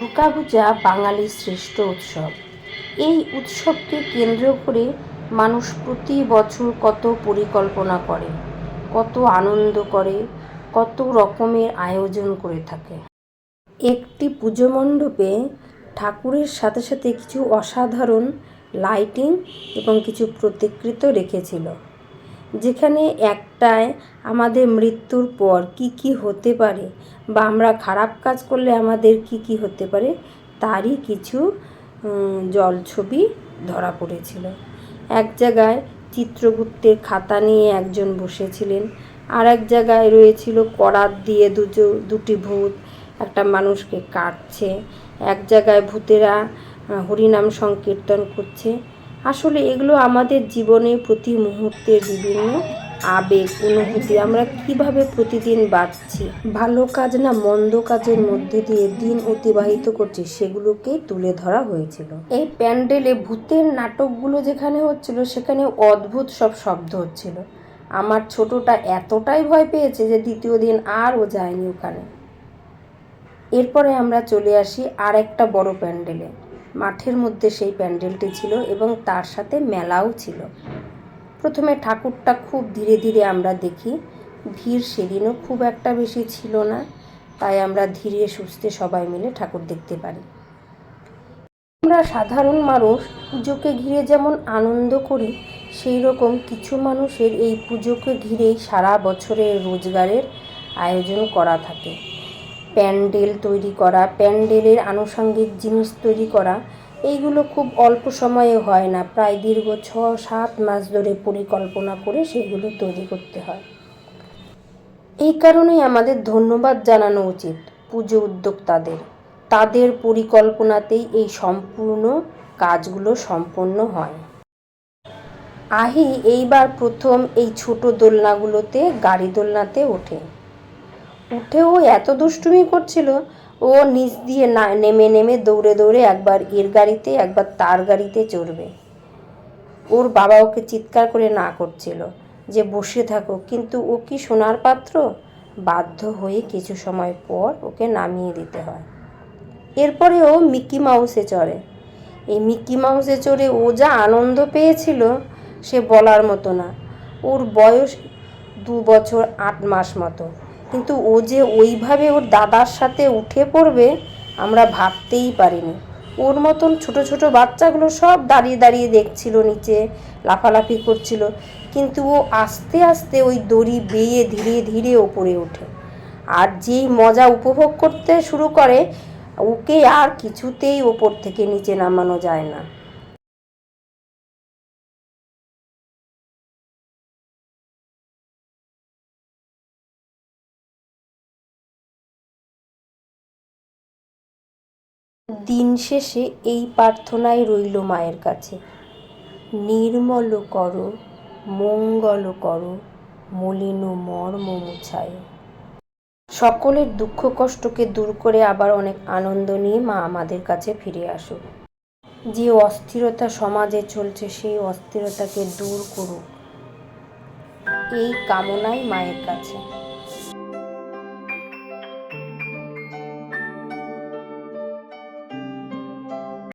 দুর্গাপূজা বাঙালির শ্রেষ্ঠ উৎসব। এই উৎসবকে কেন্দ্র করে মানুষ প্রতি বছর কত পরিকল্পনা করে, কত আনন্দ করে, কত রকমের আয়োজন করে থাকে। একটি পুজো মণ্ডপে ঠাকুরের সাথে সাথে কিছু অসাধারণ লাইটিং এবং কিছু প্রতিকৃত রেখেছিল। যেখানে একটায় আমাদের মৃত্যুর পর কি কি হতে পারে বা আমরা খারাপ কাজ করলে আমাদের কি কি হতে পারে, তারই কিছু জল ছবি ধরা পড়েছিল। এক জায়গায় চিত্রগুপ্তের খাতা নিয়ে একজন বসেছিলেন আর এক জায়গায় রয়েছিল করাত দিয়ে দুটো দুটি ভূত, একটা মানুষকে কাটছে, এক জায়গায় ভূতেরা হরিনাম সংকীর্তন করছে আসলে এগুলো আমাদের জীবনে প্রতি মুহূর্তের বিভিন্ন আবেগ, অনুভূতি। আমরা কীভাবে প্রতিদিন বাঁচছি ভালো কাজ না মন্দ কাজের মধ্যে দিয়ে দিন অতিবাহিত করছি সেগুলোকেই তুলে ধরা হয়েছিল। এই প্যান্ডেলে, ভূতের নাটকগুলো যেখানে হচ্ছিল, সেখানে অদ্ভুত সব শব্দ হচ্ছিল। আমার ছোটটা এতটাই ভয় পেয়েছে যে দ্বিতীয় দিন আর ও যায়নি ওখানে। এরপরে আমরা চলে আসি আর একটা বড় প্যান্ডেলে। মাঠের মধ্যে সেই প্যান্ডেলটি ছিল এবং তার সাথে মেলাও ছিল। প্রথমে ঠাকুরটা খুব ধীরে ধীরে আমরা দেখি। ভিড় সেদিনও খুব একটা বেশি ছিল না, তাই আমরা ধীরে সুস্থে সবাই মিলে ঠাকুর দেখতে পারি। আমরা সাধারণ মানুষ, পুজোকে ঘিরে যেমন আনন্দ করি সেই রকম কিছু মানুষের এই পুজোকে ঘিরেই সারা বছরের রোজগারের আয়োজন করা থাকে। প্যান্ডেল তৈরি করা, প্যান্ডেলের আনুষঙ্গিক জিনিস তৈরি করা, এইগুলো খুব অল্প সময়ে হয় না। প্রায় দীর্ঘ ছ সাত মাস ধরে পরিকল্পনা করে সেগুলো তৈরি করতে হয়। এই কারণেই আমাদের ধন্যবাদ জানানো উচিত পুজো উদ্যোক্তাদের। তাদের পরিকল্পনাতেই এই সম্পূর্ণ কাজগুলো সম্পন্ন হয়। আহি এইবার প্রথম এই ছোট দোলনাগুলোতে, গাড়ি দোলনাতে ওঠে। উঠে ও এত দুষ্টুমি করছিল, ও নিচ দিয়ে না, নেমে নেমে দৌড়ে দৌড়ে একবার এর গাড়িতে, একবার তার গাড়িতে চড়বে। ওর বাবা ওকে চিৎকার করে না করছিল যে, বসে থাকো। কিন্তু ও কি সোনার পাত্র? বাধ্য হয়ে কিছু সময় পর ওকে নামিয়ে দিতে হয়। এরপরে ও মিকি মাউসে চড়ে। এই মিকি মাউসে চড়ে ও যা আনন্দ পেয়েছিল, সে বলার মতো না। ওর বয়স দু বছর আট মাস মতো। কিন্তু ও যে ওইভাবে ওর দাদার সাথে উঠে পড়বে, আমরা ভাবতেই পারিনি। ওর মতন ছোট ছোট বাচ্চাগুলো সব দাঁড়িয়ে দাঁড়িয়ে দেখছিল, নিচে লাফালাফি করছিল। কিন্তু ও আস্তে আস্তে ওই দড়ি বেয়ে ধীরে ধীরে ওপরে ওঠে। আর যেই মজা উপভোগ করতে শুরু করে, ওকে আর কিছুতেই ওপর থেকে নিচে নামানো যায় না। দিন শেষে এই প্রার্থনাই রইল মায়ের কাছে। নির্মল করো, মঙ্গল করো, মলিন মর্ম মুছায়। সকলের দুঃখ কষ্টকে দূর করে আবার অনেক আনন্দ নিয়ে মা আমাদের কাছে ফিরে আসুক যে অস্থিরতা সমাজে চলছে, সেই অস্থিরতাকে দূর করুক। এই কামনাই মায়ের কাছে।